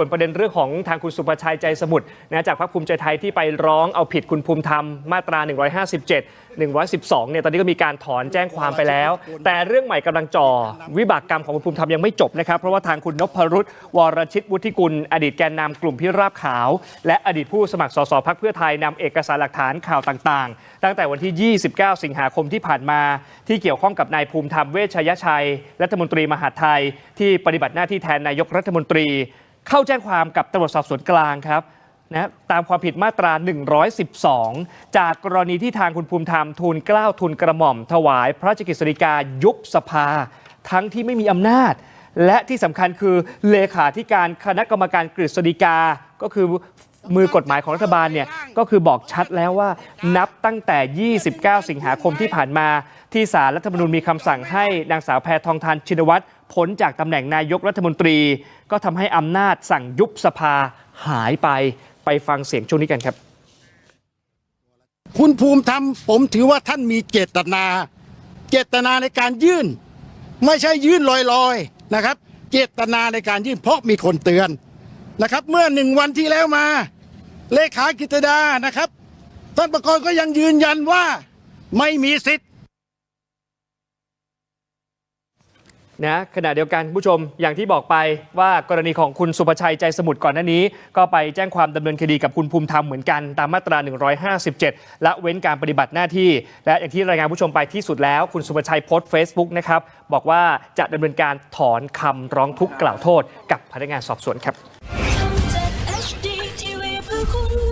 ส่วนประเด็นเรื่องของทางคุณสุภชัยใจสมุทรนะจากพรรคภูมิใจไทยที่ไปร้องเอาผิดคุณภูมิธรรมมาตรา 157 112 เนี่ยตอนนี้ก็มีการถอนแจ้งความไปแล้ว แต่เรื่องใหม่กำลังจ่อวิบากกรรมของคุณภูมิธรรมยังไม่จบนะครับ เพราะว่าทางคุณนพรุษวรชิตวุฒิกุล อดีตแกนนำกลุ่มพิราบขาว และอดีตผู้สมัครสสพักเพื่อไทยนำเอกสารหลักฐานข่าวต่างๆ ตั้งแต่วันที่ 29 สิงหาคมที่ผ่านมา ที่เกี่ยวข้องกับนายภูมิธรรมเวชยชัย รัฐมนตรีมหาดไทย ที่ปฏิบัติหน้าที่แทนนายกรัฐมนตรี เข้าแจ้งความกับตำรวจสอบสวนกลางครับนะตามความผิดมาตรา 112 จากกรณีที่ทางคุณภูมิธรรมทูลเกล้าทูลกระหม่อม ถวายพระราชกฤษฎีกายุบสภา ทั้งที่ไม่มีอำนาจ และที่สำคัญคือเลขาธิการคณะกรรมการกฤษฎีกาก็คือ มือกฎหมายของรัฐบาลเนี่ยก็คือบอกชัดแล้วว่านับตั้งแต่ 29 สิงหาคมที่ผ่านมา ที่สารรัฐธรรมนูญมีคำสั่งให้นางสาวแพทองทานชินวัตรพ้นจากตำแหน่งนายกรัฐมนตรี ก็ทำให้อำนาจสั่งยุบสภาหายไปไปฟังเสียงช่วงนี้กันครับ คุณภูมิธรรมผมถือว่าท่านมีเจตนา เจตนาในการยื่น ไม่ใช่ยื่นลอยๆนะครับ เจตนาในการยื่นเพราะมีคนเตือนนะครับ เมื่อหนึ่งวันที่แล้วมา เลขากิตดานะครับ ท่านประกรณ์ก็ยังยืนยันว่าไม่มีสิทธิ์นะขณะเดียวกันผู้ชมอย่างที่บอกไปว่ากรณีของคุณสุภชัยใจสมุทรก่อนหน้านี้ ก็ไปแจ้งความดำเนินคดีกับคุณภูมิธรรมเหมือนกันตามมาตรา 157 และเว้นการปฏิบัติหน้าที่ และอย่างที่รายงานผู้ชมไปที่สุดแล้ว คุณสุภชัยโพสต์ Facebook นะครับบอกว่าจะดำเนินการถอนคำร้องทุกข์กล่าวโทษ กับพนักงานสอบสวนครับ ท